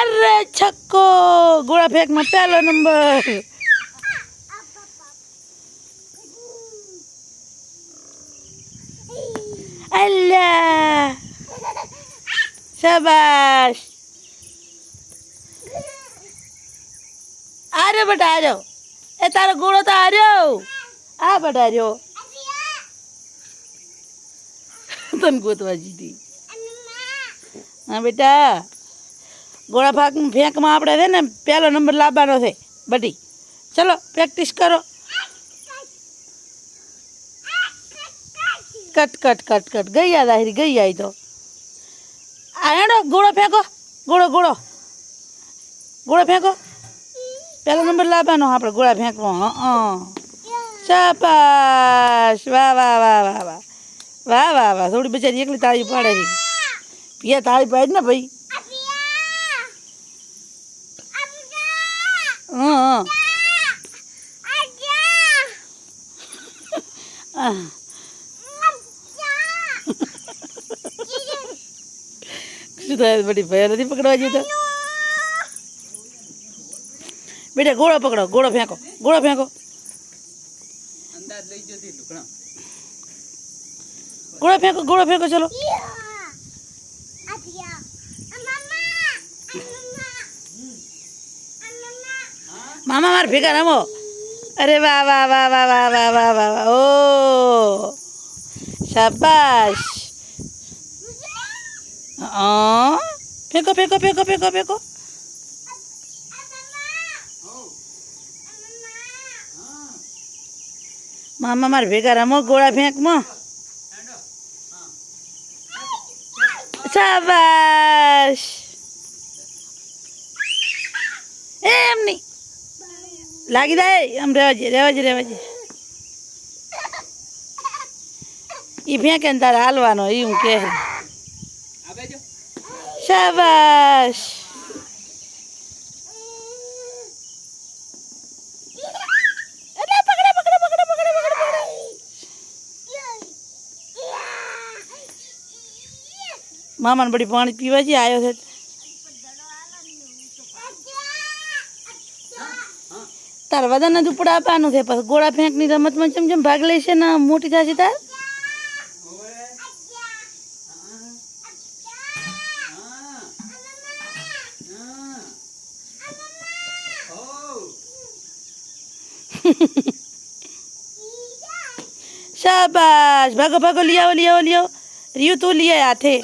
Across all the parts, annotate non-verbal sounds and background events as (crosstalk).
અરે છક્કો ગોળા ફેંકમાં પહેલો નંબર. અલ્લા શાબાશ. આર્યો બેટા આર્યો. એ તારો ગોળો તો આર્યો. આ બેટા આર્યો. તને ગોતવા જીધી હા બેટા. ગોળા ભાગ ફેંકમાં આપણે છે ને પહેલો નંબર લાવવાનો છે, બધી. ચલો, પ્રેક્ટિસ કરો. Cut cut cut cut. ગઈ યાદ આહરી ગઈ આવી તો. આ હેડો, ગોળો ફેંકો. ગોળો ગોળો. ગોળો ફેંકો. પહેલો નંબર લાવવાનો આપણે, ગોળા ફેંકવો. હં શાબાશ. વાહ વાહ વાહ વાહ વાહ. વાહ વાહ વાહ. થોડી બચારી એકલી તાળી પાડે છે. પિયા તાળી પાડી ને ભાઈ. હં. શું થાય બધી ભય નથી પકડવા જતો બેટા ગોળો પકડો ગોળો ફેંકો ગોળો ફેંકો. ગોળો ફેંકો ગોળો ફેંકો ચલો. মামা, আমার ফিকার আমো। আরে বাবা বাবা বাবা বাবা ও। সাবাস ও ফেকো ফেকো ফেকো ফেকো ফেকো। মামা, আমার ভেগা আমো, গোড়া ম। সাবাস લાગી જાય? આમ રહેવાજે રહેવાજે રહેવાજે એ ફેંકે ને તારે હાલવાનો? એ હું કહે શાબાશ. મામાને બધી પાણી પીવા જે આવ્યો છે. તાર વધારે દુપડા આપવાનું છે. પછી ગોળા ફેંકની રમતમાં ચમ ચમ ભાગ લેશે ને મોટી થશે તાર? (laughs) શાબાશ. ભાગો ભાગો લઈ આવો લઈ રિયુ તું લઈ હાથે.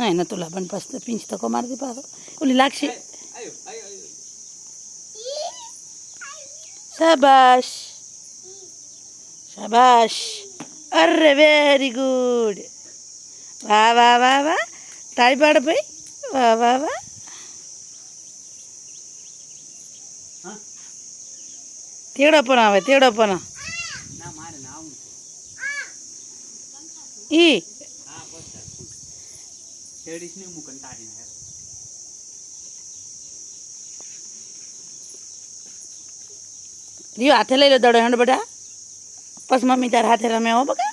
હા એને તો લાવવાનું પાછું તો પીંચ તો મારતી પાછો ઓલી લાગશે આયો આયો આયો શાબાશ શાબાશ અરે વેરી ગુડ વાહ વાહ વાહ વાહ તાળી પાડ ભાઈ વાહ વાહ વાહ હા તેડો પણ આવે તેડો પણ ના મારે ના આવું ઈ હા બસ શેડીશ ને હું કંટાળી ના રિયો હાથે લઈ લો દડો હેંડ બધા બસ મમ્મી તાર હાથે રમે હો, બકા.